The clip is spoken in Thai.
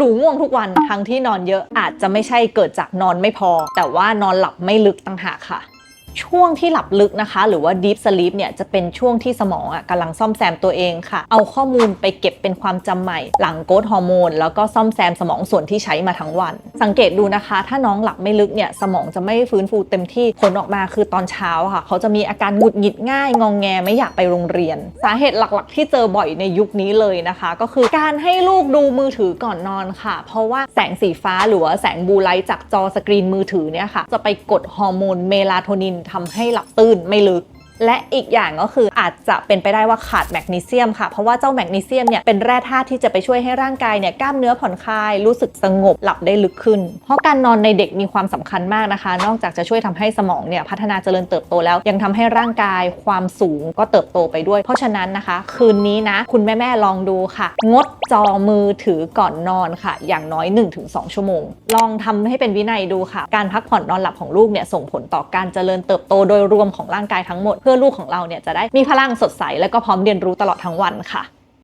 ดูง่วงทุกวันทั้งที่นอนเยอะอาจจะไม่ใช่เกิดจากนอนไม่พอ แต่ว่านอนหลับไม่ลึกต่างหากค่ะ ช่วงที่หลับลึกนะคะ หรือว่า deep sleep เนี่ยจะเป็นช่วงที่สมองอะกำลังซ่อมแซมตัวเองค่ะ เอาข้อมูลไปเก็บเป็นความจำใหม่ หลังโกรทฮอร์โมนแล้วก็ซ่อมแซมสมองส่วนที่ใช้มาทั้งวัน สังเกตดูนะคะ ถ้าน้องหลับไม่ลึกเนี่ยสมองจะไม่ฟื้นฟูเต็มที่ผลออกมาคือตอนเช้าค่ะ เขาจะมีอาการหงุดหงิดง่ายงองแงไม่อยากไปโรงเรียน สาเหตุหลักๆ ที่เจอบ่อยในยุคนี้เลยนะคะ ก็คือการให้ลูกดูมือถือก่อนนอนค่ะ เพราะว่าแสงสีฟ้าหรือว่าแสงบูไลท์จากจอสกรีนมือถือเนี่ยค่ะจะไปกดฮอร์โมนเมลาโทนินทำให้หลับตื่นไม่ลึก และอีกอย่างก็คือ อาจจะเป็นไปได้ว่าขาดแมกนีเซียมค่ะ เพราะว่าเจ้าแมกนีเซียมเนี่ยเป็นแร่ธาตุที่จะไปช่วยให้ร่างกายเนี่ยกล้ามเนื้อผ่อนคลาย รู้สึกสงบหลับได้ลึกขึ้น เพราะการนอนในเด็กมีความสำคัญมากนะคะ นอกจากจะช่วยทำให้สมองเนี่ยพัฒนาเจริญเติบโตแล้ว ยังทำให้ร่างกายความสูงก็เติบโตไปด้วย เพราะฉะนั้นนะคะ คืนนี้นะ คุณแม่ๆลองดูค่ะ งดจอมือถือก่อนนอนค่ะ อย่างน้อย 1-2 ชั่วโมง ลองทำให้เป็นวินัยดูค่ะ การพักผ่อนนอนหลับของลูกเนี่ยส่งผลต่อการเจริญเติบโตโดยรวมของร่างกายทั้งหมดเพื่อลูกของเราเนี่ยจะได้มีพลังสดใส และก็พร้อมเรียนรู้ตลอดทั้งวันค่ะ